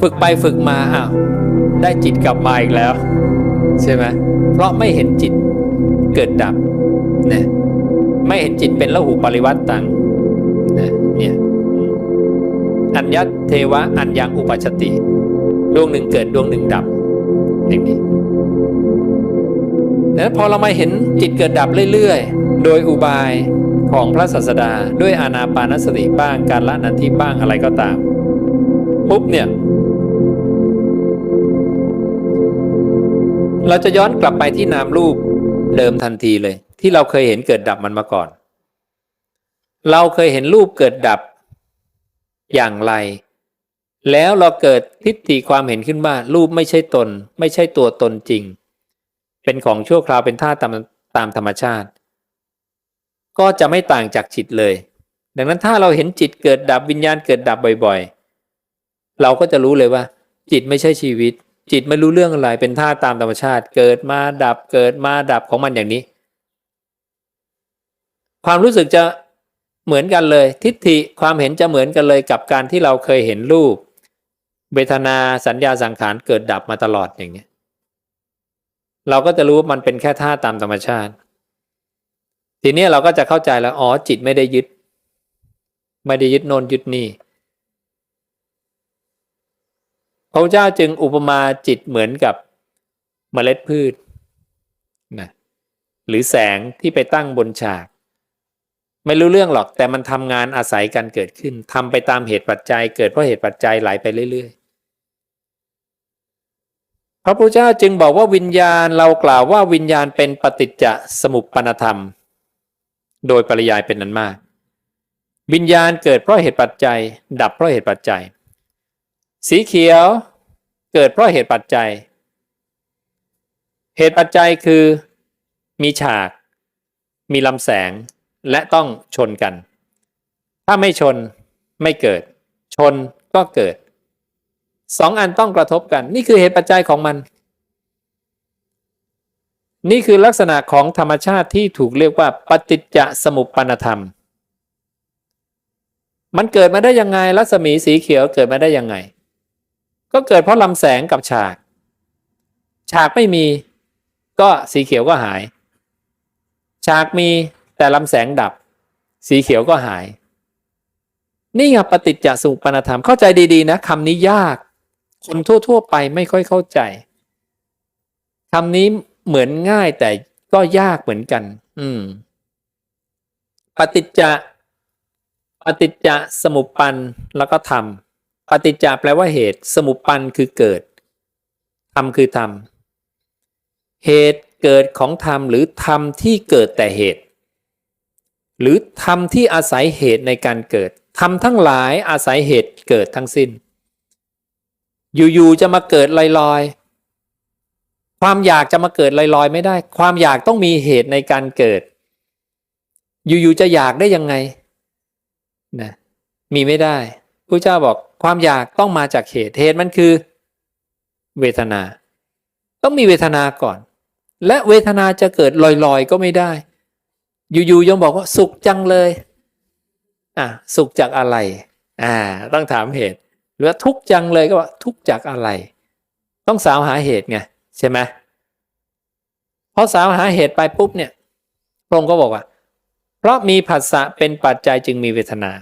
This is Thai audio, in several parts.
ฝึกไปฝึกมาอ้าวได้จิตกลับมาอีกแล้ว ใช่ไหมเพราะไม่เห็นจิตเกิดดับนะไม่เห็นจิตเป็นละหูปริวัตตังนะเนี่ยอัญญเทวะอัญญังอุปัชชติ ดวงหนึ่งเกิดดวงหนึ่งดับอย่างนี้แล้วพอเรามาเห็นจิตเกิดดับเรื่อยๆ โดยอุบายของพระศาสดาด้วยอานาปานสติบ้างการละนันทิบ้างอะไรก็ตามปุ๊บเนี่ย เราจะย้อนกลับไปที่นามรูปเดิมทันทีเลย ที่เราเคยเห็นเกิดดับมันมาก่อน เราเคยเห็นรูปเกิดดับอย่างไร แล้วเราเกิดทิฏฐิความเห็นขึ้นว่ารูปไม่ใช่ตน ไม่ใช่ตัวตนจริง เป็นของชั่วคราวเป็นท่าตามตามธรรมชาติ ก็จะไม่ต่างจากจิตเลย ดังนั้นถ้าเราเห็นจิตเกิดดับวิญญาณเกิดดับบ่อย ๆ เราก็จะรู้เลยว่า จิตไม่ใช่ชีวิต จิตไม่รู้เรื่องอะไรเป็นท่าตามธรรมชาติ เกิดมาดับเกิดมาดับของมันอย่างนี้ ความรู้สึกจะเหมือนกันเลย ทิฏฐิความเห็นจะเหมือนกันเลยกับการที่เราเคยเห็นรูปเวทนาสัญญาสังขารเกิดดับมาตลอดอย่างนี้เราก็จะรู้ว่ามันเป็นแค่ท่าตามธรรมชาติ ทีนี้เราก็จะเข้าใจแล้วอ๋อจิตไม่ได้ยึด ไม่ได้ยึดโนนยึดนี่ พระเจ้าจึงอุปมาจิตเหมือนกับเมล็ดพืชนะหรือแสงที่ไปตั้งบนฉาก ไม่รู้เรื่องหรอกแต่มันทำงานอาศัยกันเกิดขึ้นทำไปตามเหตุปัจจัย เกิดเพราะเหตุปัจจัยไหลไปเรื่อยๆ พระพุทธเจ้าจึงบอกว่าวิญญาณเรากล่าวว่าวิญญาณเป็นปฏิจจสมุปปนธรรม โดยปริยายเป็นนั้นมาก วิญญาณเกิดเพราะเหตุปัจจัย ดับเพราะเหตุปัจจัย สีเขียวเกิดเพราะเหตุปัจจัย เหตุปัจจัยคือมีฉาก มีลำแสงและต้องชนกัน ถ้าไม่ชนไม่เกิด ชนก็เกิดสองอันต้องกระทบกัน นี่คือเหตุปัจจัยของมัน นี่คือลักษณะของธรรมชาติที่ถูกเรียกว่า ปฏิจจสมุปปนธรรม มันเกิดมาได้ยังไงรัศมีสีเขียวเกิดมาได้ยังไง ก็เกิดเพราะลำแสงกับฉาก ฉากไม่มีก็สีเขียวก็หาย ฉากมีแต่ลำแสงดับ สีเขียวก็หาย นี่ไงปฏิจจสมุปนธรรมเข้าใจดีๆนะคำนี้ยาก คนทั่ว ๆ ไปไม่ค่อยเข้าใจคำนี้เหมือนง่ายแต่ก็ยากเหมือนกัน อืม ปฏิจจปฏิจจสมุปปันแล้วก็ธรรม ปฏิจจแปลว่าเหตุ สมุปปันคือเกิดธรรมคือธรรม เหตุเกิดของธรรมหรือธรรมที่เกิดแต่เหตุ หรือธรรมที่อาศัยเหตุในการเกิดธรรมทั้งหลายอาศัยเหตุเกิดทั้งสิ้น อยู่ๆจะมาเกิดลอยๆ ความอยากจะมาเกิดลอยๆ ไม่ได้ ความอยากต้องมีเหตุในการเกิด อยู่ๆจะอยากได้ยังไงนะมีไม่ได้ พระเจ้าบอกความอยากต้องมาจากเหตุเหตุมันคือ เวทนา ต้องมีเวทนาก่อน และเวทนาจะเกิดลอยๆก็ไม่ได้ อยู่ๆยังบอกว่าสุขจังเลยอะสุขจากอะไรอ่าต้องถามเหตุ หรือทุกจังเลยก็ว่าทุกจากอะไร ต้องสาวหาเหตุไงใช่ไหมพอสาวหาเหตุไปปุ๊บเนี่ยพระองค์ก็บอกว่า เพราะมีผัสสะเป็นปัจจัยจึงมีเวทนา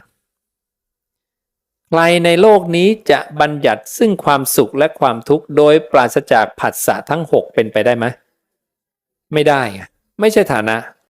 ใครในโลกนี้จะบัญญัติซึ่งความสุขและความทุกข์โดยปราศจากผัสสะทั้งหกเป็นไปได้ไหมไม่ได้ไงไม่ใช่ฐานะ